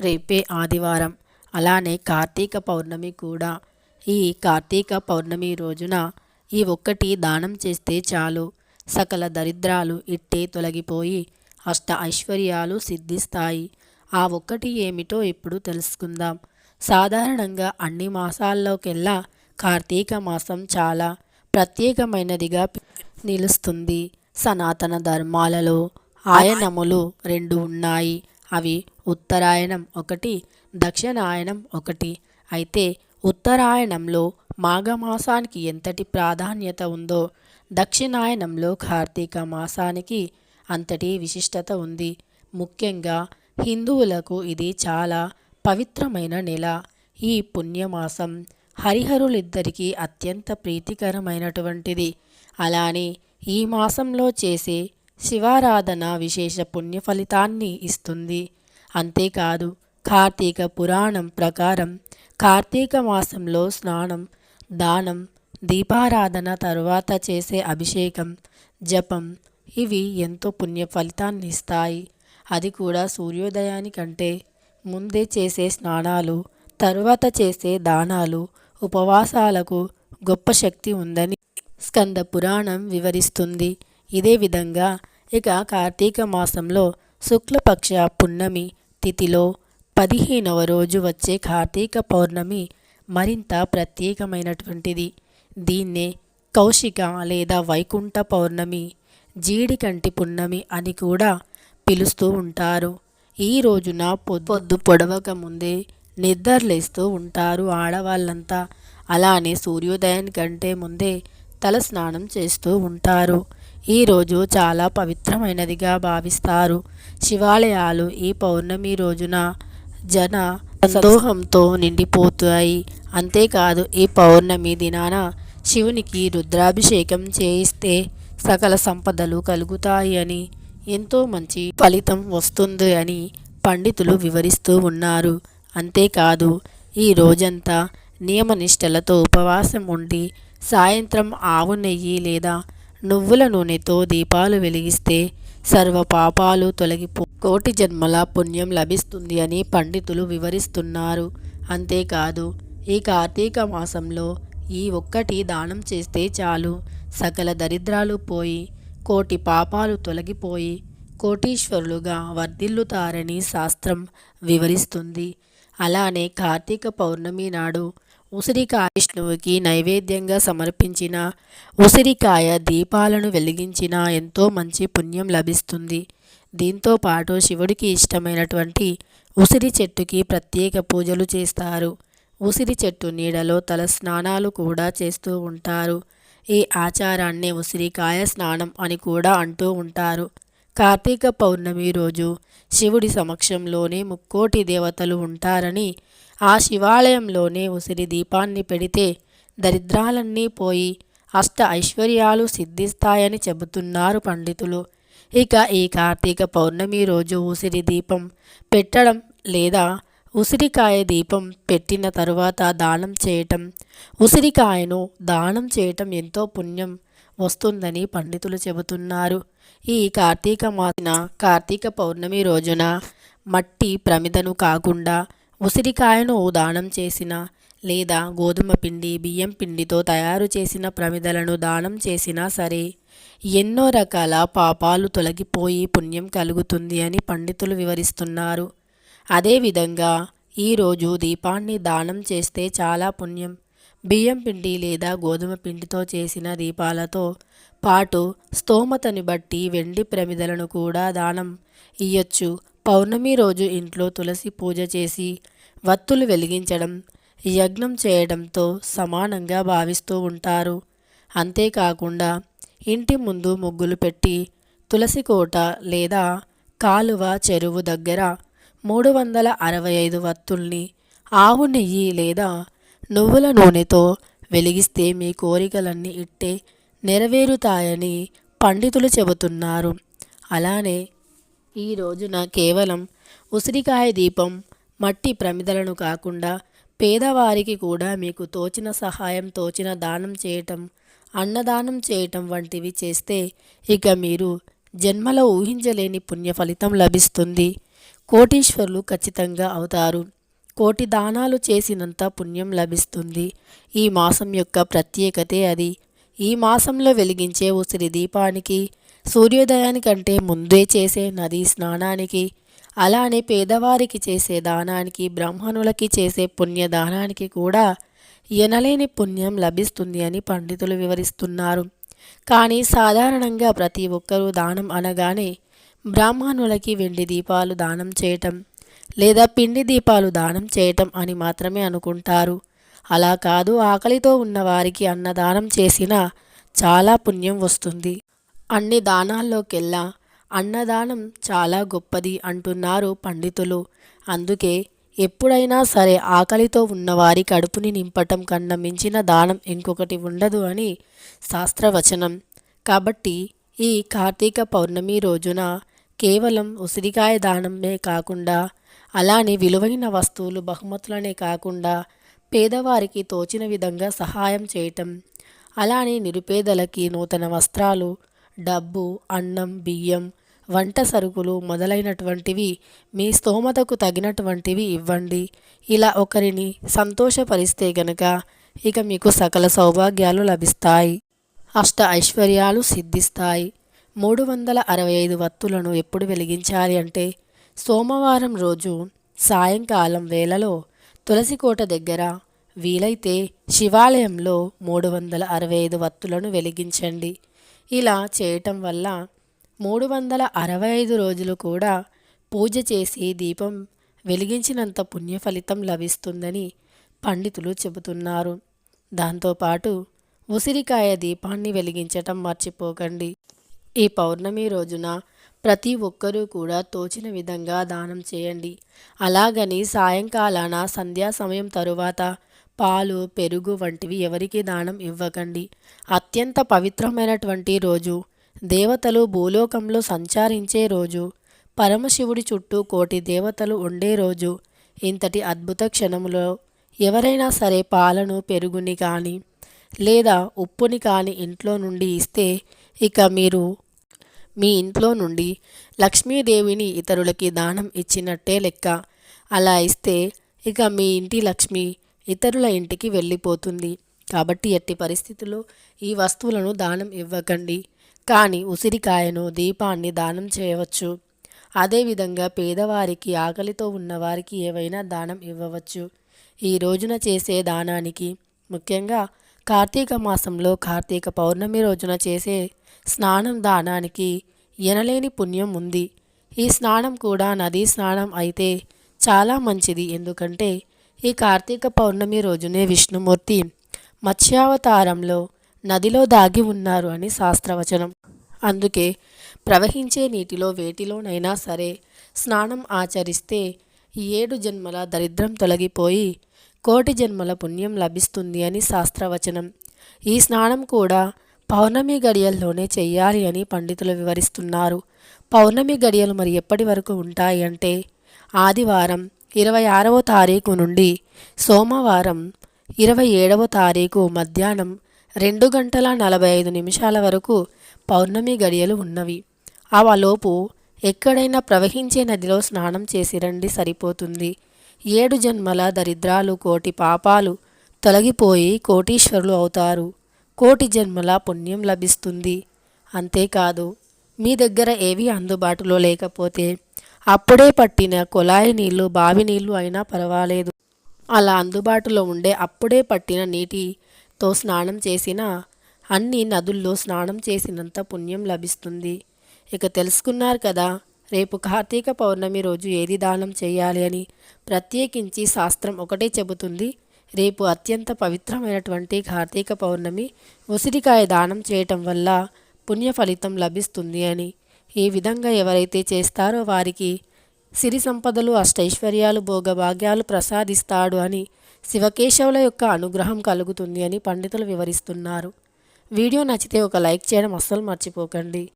రేపే ఆదివారం. అలానే కార్తీక పౌర్ణమి కూడా. ఈ కార్తీక పౌర్ణమి రోజున ఈ ఒక్కటి దానం చేస్తే చాలు. సకల దరిద్రాలు ఇట్టే తొలగిపోయి అష్ట ఐశ్వర్యాలు సిద్ధిస్తాయి. ఆ ఒక్కటి ఏమిటో ఇప్పుడు తెలుసుకుందాం. సాధారణంగా అన్ని మాసాల్లోకెల్లా కార్తీక మాసం చాలా ప్రత్యేకమైనదిగా నిలుస్తుంది. సనాతన ధర్మాలలో ఆయనములు రెండు ఉన్నాయి. అవి ఉత్తరాయణం ఒకటి దక్షిణాయనం ఒకటి. అయితే ఉత్తరాయణంలో మాఘమాసానికి ఎంతటి ప్రాధాన్యత ఉందో దక్షిణాయనంలో కార్తీక మాసానికి అంతటి విశిష్టత ఉంది. ముఖ్యంగా హిందువులకు ఇది చాలా పవిత్రమైన నెల. ఈ పుణ్యమాసం హరిహరులిద్దరికీ అత్యంత ప్రీతికరమైనటువంటిది. అలానే ఈ మాసంలో చేసే శివారాధన విశేష పుణ్య ఫలితాన్ని ఇస్తుంది. అంతేకాదు కార్తీక పురాణం ప్రకారం కార్తీక మాసంలో స్నానం దానం దీపారాధన తరువాత చేసే అభిషేకం జపం ఇవి ఎంతో పుణ్య ఫలితాన్ని ఇస్తాయి. అది కూడా సూర్యోదయానికంటే ముందే చేసే స్నానాలు తరువాత చేసే దానాలు ఉపవాసాలకు గొప్ప శక్తి ఉందని స్కంద పురాణం వివరిస్తుంది. ఇదే విధంగా ఇక కార్తీక మాసంలో శుక్లపక్ష పున్నమి తిథిలో పదిహేనవ రోజు వచ్చే కార్తీక పౌర్ణమి మరింత ప్రత్యేకమైనటువంటిది. దీన్నే కౌశిక లేదా వైకుంఠ పౌర్ణమి జీడికంటి పున్నమి అని కూడా పిలుస్తూ ఉంటారు. ఈ రోజున పొద్దు పొడవక ముందే నిద్రలేస్తూ ఉంటారు ఆడవాళ్ళంతా. అలానే సూర్యోదయానికంటే ముందే తల స్నానం చేస్తూ ఉంటారు. ఈరోజు చాలా పవిత్రమైనదిగా భావిస్తారు. శివాలయాలు ఈ పౌర్ణమి రోజున జన సందోహంతో నిండిపోతాయి. అంతేకాదు ఈ పౌర్ణమి దినాన శివునికి రుద్రాభిషేకం చేయిస్తే సకల సంపదలు కలుగుతాయి అని ఎంతో మంచి ఫలితం వస్తుంది అని పండితులు వివరిస్తూ ఉన్నారు. అంతేకాదు ఈ రోజంతా నియమనిష్టలతో ఉపవాసం ఉండి సాయంత్రం ఆవు నెయ్యి లేదా నువ్వుల నూనెతో దీపాలు వెలిగిస్తే సర్వ పాపాలు తొలగిపో. కోటి జన్మల పుణ్యం లభిస్తుంది అని పండితులు వివరిస్తున్నారు. అంతేకాదు ఈ కార్తీక మాసంలో ఈ ఒక్కటి దానం చేస్తే చాలు. సకల దరిద్రాలు పోయి కోటి పాపాలు తొలగిపోయి కోటీశ్వరులుగా వర్ధిల్లుతారని శాస్త్రం వివరిస్తుంది. అలానే కార్తీక పౌర్ణమి నాడు ఉసిరికాయ విష్ణువుకి నైవేద్యంగా సమర్పించిన ఉసిరికాయ దీపాలను వెలిగించిన ఎంతో మంచి పుణ్యం లభిస్తుంది. దీంతో పాటు శివుడికి ఇష్టమైనటువంటి ఉసిరి చెట్టుకి ప్రత్యేక పూజలు చేస్తారు. ఉసిరి చెట్టు నీడలో తల స్నానాలు కూడా చేస్తూ ఉంటారు. ఈ ఆచారాన్ని ఉసిరికాయ స్నానం అని కూడా అంటూ ఉంటారు. కార్తీక పౌర్ణమి రోజు శివుడి సమక్షంలోనే ముక్కోటి దేవతలు ఉంటారని ఆ శివాలయంలోనే ఉసిరి దీపాన్ని పెడితే దరిద్రాలన్నీ పోయి అష్ట ఐశ్వర్యాలు సిద్ధిస్తాయని చెబుతున్నారు పండితులు. ఇక ఈ కార్తీక పౌర్ణమి రోజు ఉసిరి దీపం పెట్టడం లేదా ఉసిరికాయ దీపం పెట్టిన తరువాత దానం చేయటం ఉసిరికాయను దానం చేయటం ఎంతో పుణ్యం వస్తుందని పండితులు చెబుతున్నారు. ఈ కార్తీక మాసిన కార్తీక పౌర్ణమి రోజున మట్టి ప్రమిదను కాకుండా ఉసిరికాయను దానం చేసిన లేదా గోధుమ పిండి బియ్యం పిండితో తయారు చేసిన ప్రమిదలను దానం చేసినా సరే ఎన్నో రకాల పాపాలు తొలగిపోయి పుణ్యం కలుగుతుంది అని పండితులు వివరిస్తున్నారు. అదేవిధంగా ఈరోజు దీపాన్ని దానం చేస్తే చాలా పుణ్యం. బియ్యం పిండి లేదా గోధుమ పిండితో చేసిన దీపాలతో పాటు స్తోమతని బట్టి వెండి ప్రమిదలను కూడా దానం ఇయ్యొచ్చు. పౌర్ణమి రోజు ఇంట్లో తులసి పూజ చేసి వత్తులు వెలిగించడం యజ్ఞం చేయడంతో సమానంగా భావిస్తూ ఉంటారు. అంతేకాకుండా ఇంటి ముందు ముగ్గులు పెట్టి తులసి కోట లేదా కాలువ చెరువు దగ్గర మూడు వందల అరవై ఐదు వత్తుల్ని ఆవు నెయ్యి లేదా నువ్వుల నూనెతో వెలిగిస్తే మీ కోరికలన్నీ ఇట్టే నెరవేరుతాయని పండితులు చెబుతున్నారు. అలానే ఈ రోజున కేవలం ఉసిరికాయ దీపం మట్టి ప్రమిదలను కాకుండా పేదవారికి కూడా మీకు తోచిన సహాయం తోచిన దానం చేయటం అన్నదానం చేయటం వంటివి చేస్తే ఇక మీరు జన్మలో ఊహించలేని పుణ్య ఫలితం లభిస్తుంది. కోటీశ్వరులు ఖచ్చితంగా అవుతారు. కోటి దానాలు చేసినంత పుణ్యం లభిస్తుంది. ఈ మాసం యొక్క ప్రత్యేకతే అది. ఈ మాసంలో వెలిగించే ఉసిరి దీపానికి సూర్యోదయానికంటే ముందే చేసే నదీ స్నానానికి అలానే పేదవారికి చేసే దానానికి బ్రాహ్మణులకి చేసే పుణ్యదానానికి కూడా ఎనలేని పుణ్యం లభిస్తుంది అని పండితులు వివరిస్తున్నారు. కానీ సాధారణంగా ప్రతి ఒక్కరూ దానం అనగానే బ్రాహ్మణులకి వెండి దీపాలు దానం చేయటం లేదా పిండి దీపాలు దానం చేయటం అని మాత్రమే అనుకుంటారు. అలా కాదు ఆకలితో ఉన్నవారికి అన్నదానం చేసినా చాలా పుణ్యం వస్తుంది. అన్ని దానాల్లోకెల్లా అన్నదానం చాలా గొప్పది అంటున్నారు పండితులు. అందుకే ఎప్పుడైనా సరే ఆకలితో ఉన్నవారి కడుపుని నింపటం కన్నా మించిన దానం ఇంకొకటి ఉండదు అని శాస్త్రవచనం. కాబట్టి ఈ కార్తీక పౌర్ణమి రోజున కేవలం ఉసిరికాయ దానమే కాకుండా అలానే విలువైన వస్తువులు బహుమతులనే కాకుండా పేదవారికి తోచిన విధంగా సహాయం చేయటం అలానే నిరుపేదలకి నూతన వస్త్రాలు డబ్బు అన్నం బియ్యం వంట సరుకులు మొదలైనటువంటివి మీ స్తోమతకు తగినటువంటివి ఇవ్వండి. ఇలా ఒకరిని సంతోషపరిస్తే గనక ఇక మీకు సకల సౌభాగ్యాలు లభిస్తాయి. అష్ట ఐశ్వర్యాలు సిద్ధిస్తాయి. మూడు వందల అరవై ఐదు వత్తులను ఎప్పుడు వెలిగించాలి అంటే సోమవారం రోజు సాయంకాలం వేళలో తులసికోట దగ్గర వీలైతే శివాలయంలో మూడు వందల అరవై ఐదు వత్తులను వెలిగించండి. ఇలా చేయటం వల్ల మూడు వందల అరవై ఐదు రోజులు కూడా పూజ చేసి దీపం వెలిగించినంత పుణ్య ఫలితం లభిస్తుందని పండితులు చెబుతున్నారు. దాంతోపాటు ఉసిరికాయ దీపాన్ని వెలిగించటం మర్చిపోకండి. ఈ పౌర్ణమి రోజున ప్రతి ఒక్కరూ కూడా తోచిన విధంగా దానం చేయండి. అలాగని సాయంకాలాన సంధ్యా సమయం తరువాత పాలు పెరుగు వంటివి ఎవరికి దానం ఇవ్వకండి. అత్యంత పవిత్రమైనటువంటి రోజు. దేవతలు భూలోకంలో సంచారించే రోజు. పరమశివుడి చుట్టూ కోటి దేవతలు ఉండే రోజు. ఇంతటి అద్భుత క్షణములో ఎవరైనా సరే పాలను పెరుగుని కానీ లేదా ఉప్పుని కానీ ఇంట్లో నుండి ఇస్తే ఇక మీరు మీ ఇంట్లో నుండి లక్ష్మీదేవిని ఇతరులకి దానం ఇచ్చినట్టే లెక్క. అలా ఇస్తే ఇక మీ ఇంటి లక్ష్మి ఇతరుల ఇంటికి వెళ్ళిపోతుంది. కాబట్టి ఎట్టి పరిస్థితుల్లో ఈ వస్తువులను దానం ఇవ్వకండి. కానీ ఉసిరికాయను దీపాన్ని దానం చేయవచ్చు. అదేవిధంగా పేదవారికి ఆకలితో ఉన్నవారికి ఏవైనా దానం ఇవ్వవచ్చు. ఈ రోజున చేసే దానానికి ముఖ్యంగా కార్తీక మాసంలో కార్తీక పౌర్ణమి రోజున చేసే స్నానం దానానికి ఎనలేని పుణ్యం ఉంది. ఈ స్నానం కూడా నదీ స్నానం అయితే చాలా మంచిది. ఎందుకంటే ఈ కార్తీక పౌర్ణమి రోజునే విష్ణుమూర్తి మత్స్యావతారంలో నదిలో దాగి ఉన్నారు అని శాస్త్రవచనం. అందుకే ప్రవహించే నీటిలో వేటిలోనైనా సరే స్నానం ఆచరిస్తే ఏడు జన్మల దరిద్రం తొలగిపోయి కోటి జన్మల పుణ్యం లభిస్తుంది అని శాస్త్రవచనం. ఈ స్నానం కూడా పౌర్ణమి గడియల్లోనే చెయ్యాలి అని పండితులు వివరిస్తున్నారు. పౌర్ణమి గడియలు మరి ఎప్పటి వరకు ఉంటాయి అంటే ఆదివారం ఇరవై ఆరవ తారీఖు నుండి సోమవారం ఇరవై ఏడవ తారీఖు మధ్యాహ్నం రెండు గంటల నలభై ఐదు నిమిషాల వరకు పౌర్ణమి గడియలు ఉన్నవి. అవలోపు ఎక్కడైనా ప్రవహించే నదిలో స్నానం చేసి రండి సరిపోతుంది. ఏడు జన్మల దరిద్రాలు కోటి పాపాలు తొలగిపోయి కోటీశ్వరులు అవుతారు. కోటి జన్మల పుణ్యం లభిస్తుంది. అంతేకాదు మీ దగ్గర ఏవి అందుబాటులో లేకపోతే అప్పుడే పట్టిన కుళాయి నీళ్ళు బావి నీళ్ళు అయినా పర్వాలేదు. అలా అందుబాటులో ఉండే అప్పుడే పట్టిన నీటితో స్నానం చేసినా అన్ని నదుల్లో స్నానం చేసినంత పుణ్యం లభిస్తుంది. ఇక తెలుసుకున్నారు కదా రేపు కార్తీక పౌర్ణమి రోజు ఏది దానం చేయాలి అని ప్రత్యేకించి శాస్త్రం ఒకటే చెబుతుంది. రేపు అత్యంత పవిత్రమైనటువంటి కార్తీక పౌర్ణమి ఉసిరికాయ దానం చేయటం వల్ల పుణ్య ఫలితం లభిస్తుంది అని ఈ విధంగా ఎవరైతే చేస్తారో వారికి సిరి సంపదలు అష్టైశ్వర్యాలు భోగభాగ్యాలు ప్రసాదిస్తాడు అని శివకేశవుల యొక్క అనుగ్రహం కలుగుతుంది అని పండితులు వివరిస్తున్నారు. వీడియో నచ్చితే ఒక లైక్ చేయడం అస్సలు మర్చిపోకండి.